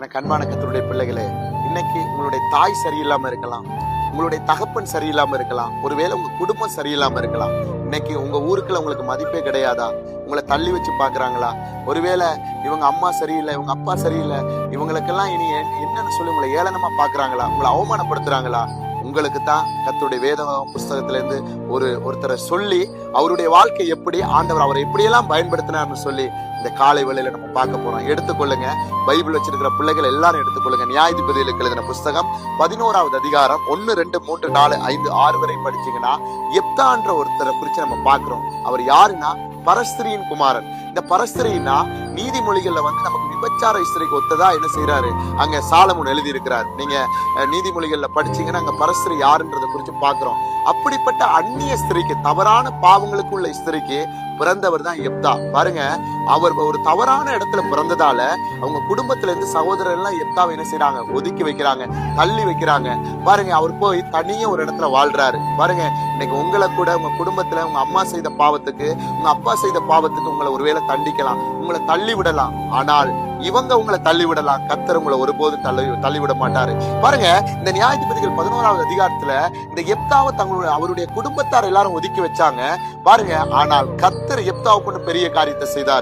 எனக்கு அன்பான கத்தருடைய பிள்ளைகளே இன்னைக்கு உங்களுடைய தாய் சரியில்லாம இருக்கலாம் உங்களுடைய தகப்பன் சரியில்லாம இருக்கலாம் ஒருவேளை உங்க குடும்பம் சரியில்லாம இருக்கலாம் இன்னைக்கு உங்க ஊருக்குள்ள உங்களுக்கு மதிப்பே கிடையாதா? உங்களை தள்ளி வச்சு பாக்குறாங்களா? ஒருவேளை இவங்க அம்மா சரியில்லை இவங்க அப்பா சரியில்லை இவங்களுக்கெல்லாம் இனி என்னன்னு சொல்லி உங்களை ஏளனமா பாக்குறாங்களா? உங்களை அவமானப்படுத்துறாங்களா? உங்களுக்கு தான் கத்துடைய வேத புஸ்தகத்திலேருந்து ஒரு ஒருத்தரை சொல்லி அவருடைய வாழ்க்கை எப்படி ஆண்டவர் அவரை எப்படியெல்லாம் பயன்படுத்தினார்னு சொல்லி இந்த காலை வேளையில நம்ம பார்க்க போறோம். எடுத்துக்கொள்ளுங்க. பைபிள் வச்சிருக்கிற பிள்ளைகள் எல்லாரும் எடுத்துக்கொள்ளுங்க. நியாயாதிபதிகளுக்கு எழுதின புஸ்தகம் பதினோராவது அதிகாரம் ஒன்னு ரெண்டு மூன்று நாலு ஐந்து ஆறு வரை படிச்சீங்கன்னா எப்தான்ற ஒருத்தரை குறிச்சு நம்ம பார்க்கிறோம். அவர் யாருன்னா? பரஸ்திரியின் குமாரன். இந்த பரஸ்திரின்னா நீதிமொழிகள்ல வந்து நமக்கு விபச்சார ஸ்திரிக்கு ஒத்ததா என்ன செய்யறாரு அங்க சாலமுன் எழுதி இருக்கிறார் நீங்க நீதிமொழிகள்ல படிச்சீங்கன்னா அங்க பரஸ்திரி யாருன்றதை குறிச்சு பாக்குறோம். அப்படிப்பட்ட அந்நிய ஸ்திரிக்கு தவறான பாவங்களுக்கு உள்ள ஸ்திரிக்கு பிறந்தவர் தான் எப்தா. பாருங்க அவர் ஒரு தவறான இடத்துல பிறந்ததால அவங்க குடும்பத்துல இருந்து சகோதரர் எல்லாம் எப்தாவை என்ன செய்யறாங்க ஒதுக்கி வைக்கிறாங்க தள்ளி வைக்கிறாங்க. பாருங்க அவர் போய் தனியே ஒரு இடத்துல வாழ்றாரு. பாருங்க இன்னைக்கு உங்களை கூட உங்க குடும்பத்துல உங்க அம்மா செய்த பாவத்துக்கு உங்க அப்பா செய்த பாவத்துக்கு உங்களை ஒருவேளை தண்டிக்கலாம். உங்களை தள்ளி விடலாம். ஆனால் இவங்க உங்களை தள்ளி விடலாம். கத்தர் உங்களை ஒருபோதும் தள்ளி தள்ளி விட மாட்டாரு. பாருங்க இந்த நியாயாதிபதிகள் பதினோராவது அதிகாரத்துல இந்த எப்தாவை தங்களுடைய அவருடைய குடும்பத்தார் எல்லாரும் ஒதுக்கி வச்சாங்க. பாருங்க ஆனால் கத்தர் எப்தாவுக்கு பெரிய காரியத்தை செய்தார்.